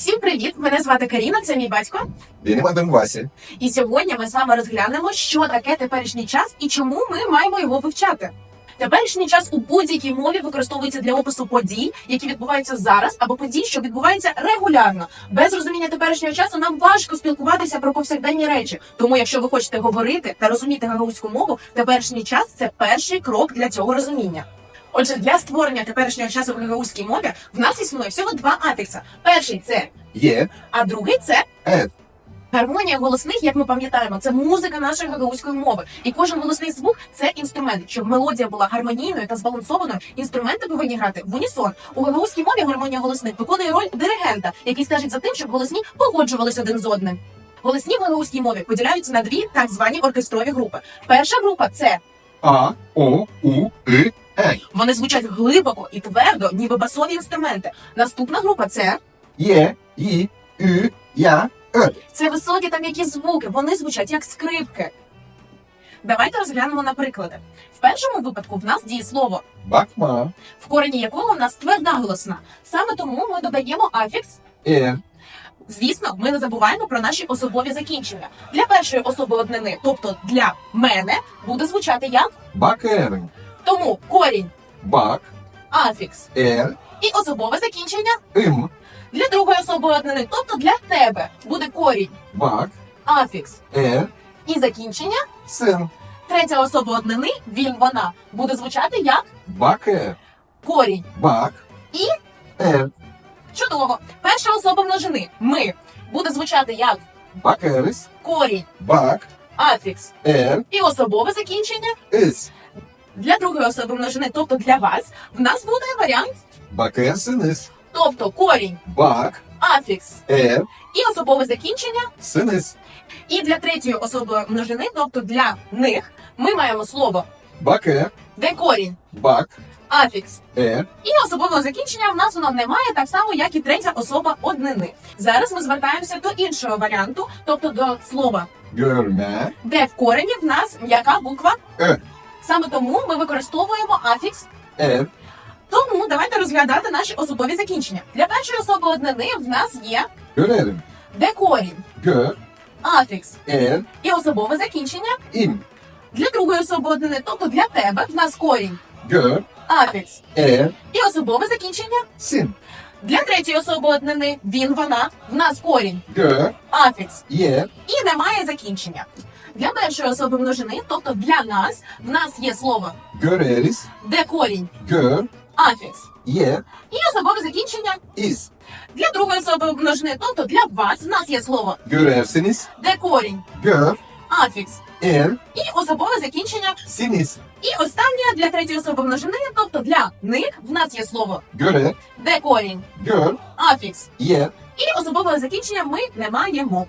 Всім привіт! Мене звати Каріна, це мій батько. Benim adım Vasil. І сьогодні ми з вами розглянемо, що таке теперішній час і чому ми маємо його вивчати. Теперішній час у будь-якій мові використовується для опису подій, які відбуваються зараз, або подій, що відбуваються регулярно. Без розуміння теперішнього часу нам важко спілкуватися про повсякденні речі. Тому, якщо ви хочете говорити та розуміти гагаузьку мову, теперішній час це перший крок для цього розуміння. Отже, для створення теперішнього часу в гагаузькій мові в нас існує всього два афікса. Перший це, Є, а другий це ет. Гармонія голосних, як ми пам'ятаємо, це музика нашої гагаузької мови. І кожен голосний звук це інструмент. Щоб мелодія була гармонійною та збалансованою, інструменти повинні грати в унісон. У гагаузькій мові гармонія голосних виконує роль диригента, який стежить за тим, щоб голосні погоджувались один з одним. Голосні в гагаузькій мові поділяються на дві так звані оркестрові групи. Перша група це А, О, У, И. вони звучать глибоко і твердо, ніби басові інструменти. Наступна група це Є, І, Ü, Я, Е. Це високі та м'які звуки, вони звучать як скрипки. Давайте розглянемо на приклади. В першому випадку в нас діє слово, Bakma, в корені якого в нас тверда голосна. Саме тому ми додаємо афікс. Er, Звісно, ми не забуваємо про наші особові закінчення. Для першої особи однини, тобто для мене, буде звучати як Bakarım, тому корінь, Bak, афікс Er, і особове закінчення Im, для другої особи однини, тобто для тебе, буде корінь, Bak, афікс Er, і закінчення. Sın, Третя особа однини, він, вона, буде звучати як Bakar, корінь. Bak, І? Er, Чудово. Перша особа множини ми буде звучати як Bakarız, корінь, Bak, афікс Er, і особове закінчення. Is. Для другої особи множини, тобто для вас, в нас буде варіант, Bakarsınız, тобто корінь, Bak, афікс Er, і особове закінчення. Sınız, І для третьої особи множини, тобто для них, ми маємо слово, Bakar, де корінь, Bak, афікс. Er, І особового закінчення в нас воно немає, так само, як і третя особа однини. Зараз ми звертаємося до іншого варіанту, тобто до слова, Görme, де в корені в нас м'яка буква? Е. Саме тому ми використовуємо афікс. Er, Тому давайте розглядати наші особові закінчення. Для першої особи однини в нас є Görelim, де корінь, Gör, афікс Er, і особове закінчення. Im, Для другої особи однини, тобто для тебе, в нас корінь, Gör, афікс. Er, і особове закінчення. Sin, Для третьої особи однини він, вона, в нас корінь, Gör, афікс. Yer, і немає закінчення. Для першої особи множини, тобто для нас, в нас є слово Göreriz, де корінь, Gör, афікс Yer, і особове закінчення. Is. Для другої особи множини, тобто для вас, в нас є слово Görersiniz, де корінь, Gör, афікс Er, і особове закінчення. Siniz. І останнє для третьої особи множини, тобто для них, в нас є слово Göre, де корінь, Gör, афікс Yer, і особового закінчення ми не маємо.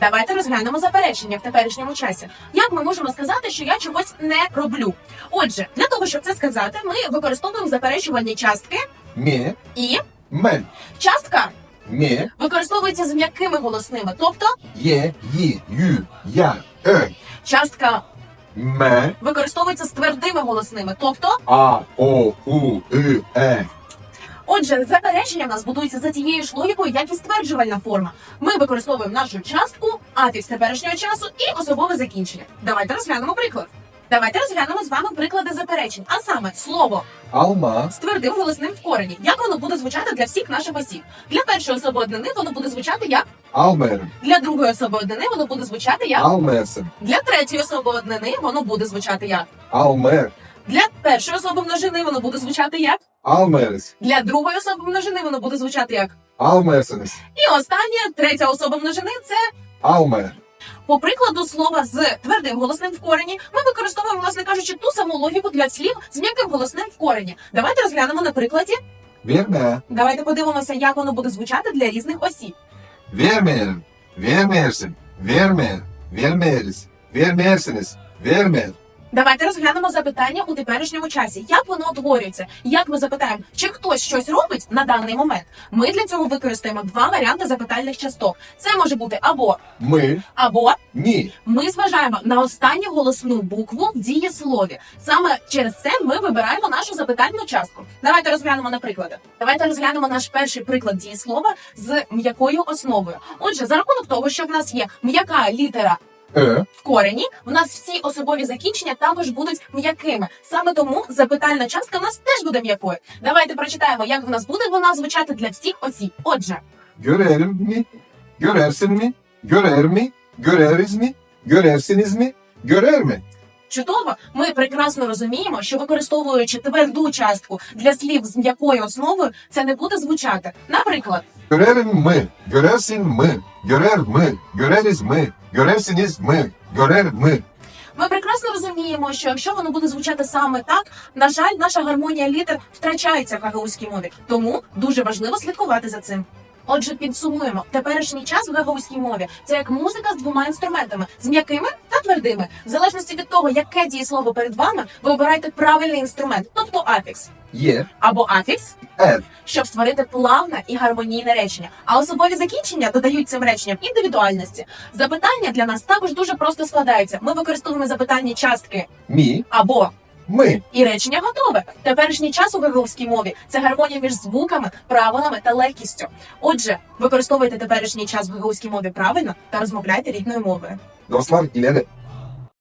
Давайте розглянемо заперечення в теперішньому часі. Як ми можемо сказати, що я чогось не роблю? Отже, для того, щоб це сказати, ми використовуємо заперечувальні частки, Me, і Men. частка Me, використовується з м'якими голосними, тобто Ye, Yi, Yu, Ya, Ö. частка Me, використовується з твердими голосними, тобто, A, O, U, Ü, E. отже, заперечення в нас будується за тією ж логікою, як і стверджувальна форма. Ми використовуємо нашу частку, афікс теперішнього часу і особове закінчення. Давайте розглянемо приклад. Давайте розглянемо з вами приклади заперечень, а саме слово Alma, з твердим голосним в корені. Як воно буде звучати для всіх наших осіб? Для першої особи однини воно буде звучати як Almer, для другої особи однини воно буде звучати як Almersin, для третьої особи однини воно буде звучати як Almer, для першої особи множини воно буде звучати як? Almeris, для другої особи множини воно буде звучати як? Almersiniz, і останнє третя особа множини це? Almer, по прикладу слова з твердим голосним в корені. Ми використовуємо, власне кажучи, ту саму логіку для слів з м'яким голосним в корені. Давайте розглянемо на прикладі. Verme, Давайте подивимося, як воно буде звучати для різних осіб. Vermeyelim, Vermeyersin, Vermeyer, Vermeyeriz, Vermeyersiniz, Vermeyer, Давайте розглянемо запитання у теперішньому часі. Як воно утворюється? Як ми запитаємо, чи хтось щось робить на даний момент? Ми для цього використаємо два варіанти запитальних часток. Це може бути або Ми. або Ні. ми зважаємо на останню голосну букву в дієслові. Саме через це ми вибираємо нашу запитальну частку. Давайте розглянемо на приклади. Давайте розглянемо наш перший приклад дієслова з м'якою основою. Отже, за рахунок того, що в нас є м'яка літера Е. в корені, в нас всі особові закінчення також будуть м'якими. Саме тому запитальна частка в нас теж буде м'якою. Давайте прочитаємо, як в нас буде вона звучати для всіх осіб. Отже, Görerim mi? Görersin mi? Görer mi? Göreriz mi? Görersiniz mi? Görer mi? Чудово, ми прекрасно розуміємо, що використовуючи тверду частку для слів з м'якою основою, це не буде звучати. Наприклад, Görerim mi? Görersin mi? Görer mi? Göreriz mi? Görersiniz mi? Görer mi? ми прекрасно розуміємо, що якщо воно буде звучати саме так, на жаль, наша гармонія літер втрачається в гагаузькій мові. Тому дуже важливо слідкувати за цим. Отже, підсумуємо, теперішній час в гагаузькій мові це як музика з двома інструментами з м'якими твердими. В залежності від того, яке дієслово перед вами, ви обираєте правильний інструмент, тобто афікс Є або афікс, Er. щоб створити плавне і гармонійне речення. А особові закінчення додають цим реченням індивідуальності. Запитання для нас також дуже просто складаються. Ми використовуємо запитальні частки мі або Mi. і речення готове. Теперішній час у гагаузькій мові це гармонія між звуками, правилами та легкістю. Отже, використовуйте теперішній час в гагаузькій мові правильно та розмовляйте рідною мовою. Dostlar ileri.